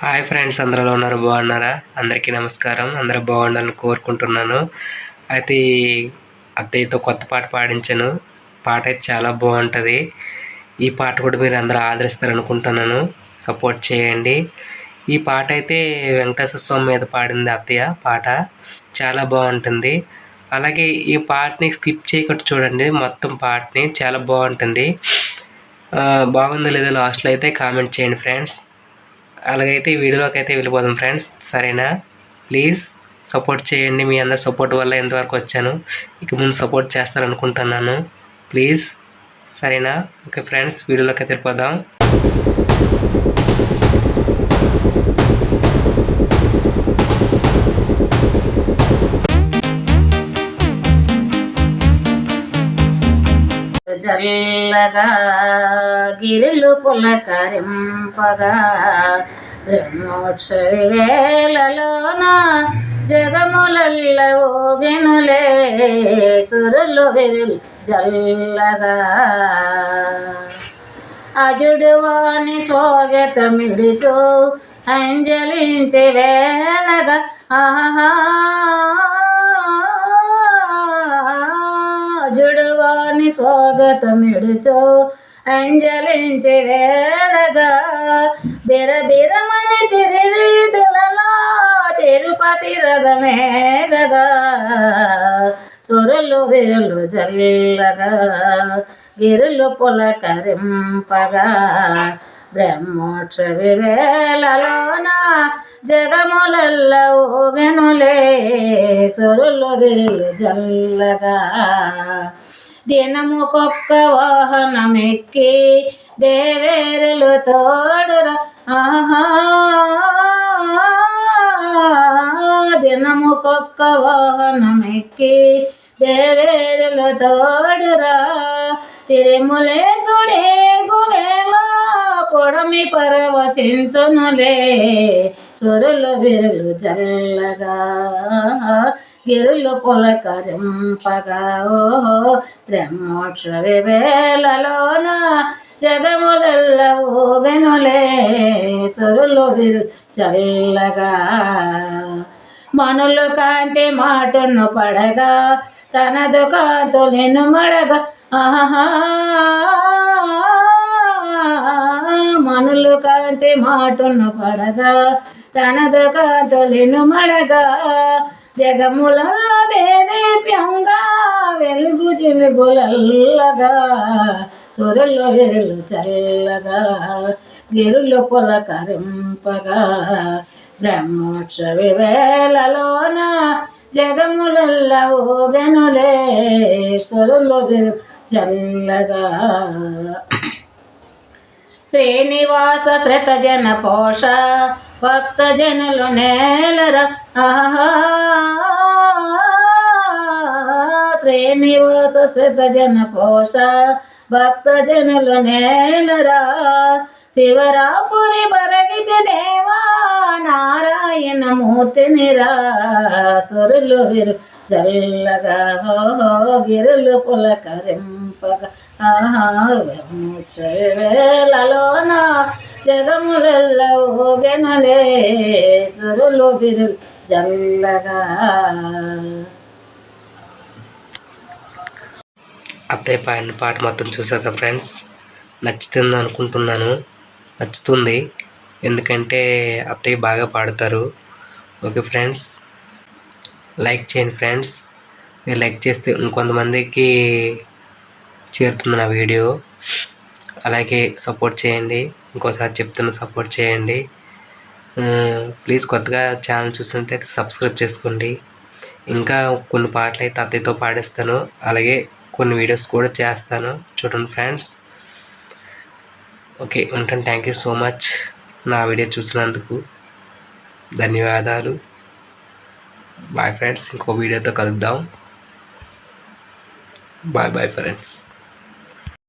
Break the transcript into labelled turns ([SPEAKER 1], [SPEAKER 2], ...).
[SPEAKER 1] Hi friends అందరూ ఉన్నారు బాగున్నారా? అందరికీ నమస్కారం. అందరూ బాగుండాలని కోరుకుంటున్నాను. అయితే అత్తయ్యతో కొత్త పాట పాడించాను. పాట అయితే చాలా బాగుంటుంది. ఈ పాట కూడా మీరు అందరూ ఆదరిస్తారనుకుంటున్నాను. సపోర్ట్ చేయండి. ఈ పాట అయితే వెంకటేశ్వర స్వామి మీద పాడింది అత్తయ్య పాట. చాలా బాగుంటుంది. అలాగే ఈ పాటని స్కిప్ చేయకుండా చూడండి. మొత్తం పాటని చాలా బాగుంటుంది. బాగుందో లేదో లాస్ట్లో అయితే కామెంట్ చేయండి ఫ్రెండ్స్. అలాగైతే వీడియోలోకి అయితే వెళ్ళిపోదాం ఫ్రెండ్స్. సరేనా? ప్లీజ్ సపోర్ట్ చేయండి. మీ అందరి సపోర్ట్ వల్ల ఎంతవరకు వచ్చాను. ఇక ముందు సపోర్ట్ చేస్తారనుకుంటున్నాను ప్లీజ్ సరేనా? ఓకే ఫ్రెండ్స్ వీడియోలోకి అయితే వెళ్ళిపోదాం.
[SPEAKER 2] జల్లగా గిరిలు పులకరింపగా బ్రహ్మోత్సవి వేళలోన జగములల్ల ఓగెనులే సురులు విరులు జల్లగా. అజుడు వాణి స్వాగతమిడుచు అంజలించి వేనగా ఆహా స్వాగతమిడుచో. అంజలించి వేడగా బిరబిరమని తిరివీధులలో తిరుపతి రథమేగగా సొరలు విరులు జల్లగా గిరులు పులకరింపగా బ్రహ్మోత్సవి వేళలోన జగములల్ల ఊగెనులే సొరలు విరులు జల్లగా దినముకొక్క వాహనమెక్కి దేవేరులు తోడురా. ఆహా దినముకొక్క వాహనమెక్కి దేవేరులు తోడురా. తిరుములేసుడే గులేలా పొడమి పరవశించునులే. సురులు విరులు చల్లగా గిరులు పులకరింపగా ఓహో బ్రహ్మోత్సవి వేళలోన జగములల్ల ఊగెనులే సురులు చల్లగా. మనులు కాంతి మాటను పడగా తనదు కాంతులను మడగా. మనులు కాంతి మాటను పడగా తనదు కాంతులను మడగా. జగములలో దేదీప్యంగా వెలుగు చిలుగులల్లగా సురులు వెరులు చల్లగా గిరులు పొలకరింపగా బ్రహ్మోక్ష వివేలలోన జగములల్ల ఓగనులే సురులు వెరు చల్లగా. శ్రీనివాస శ్రత జన పోష భక్త జనులు నేలర శ్రీనివాస శ్రత జన పోష భక్త జనులు నేలరా శివరాపురి బరగితి దేవా నారాయణ మూర్తినిరా సురులు విరు. చల్లగా గిరులు పులకరింపగా వేలలోన జగములల్ల ఓగెనలే సురులు బిరులు చల్లగా
[SPEAKER 1] అత్తయ్య పాడిన పాట మొత్తం చూసాక ఫ్రెండ్స్? నచ్చుతుంది అనుకుంటున్నాను. నచ్చుతుంది. ఎందుకంటే అత్తయ్య బాగా పాడతారు. Okay friends? లైక్ చేయండి ఫ్రెండ్స్. మీరు లైక్ చేస్తే ఇంకొంతమందికి చేరుతుంది నా వీడియో. అలాగే సపోర్ట్ చేయండి. ఇంకోసారి చెప్తున్న సపోర్ట్ చేయండి. ప్లీజ్ కొత్తగా ఛానల్ చూస్తుంటే సబ్స్క్రైబ్ చేసుకోండి. ఇంకా కొన్ని పాటలు అయితే అత్తయ్యతో పాడిస్తాను. అలాగే కొన్ని వీడియోస్ కూడా చేస్తాను. చూడండి ఫ్రెండ్స్. ఓకే ఉంటాను. Thank you so much. నా వీడియో చూసినందుకు ధన్యవాదాలు. बाय फ्रेंड्स इनको वीडियो तो कर देता बाय बाय फ्रेंड्स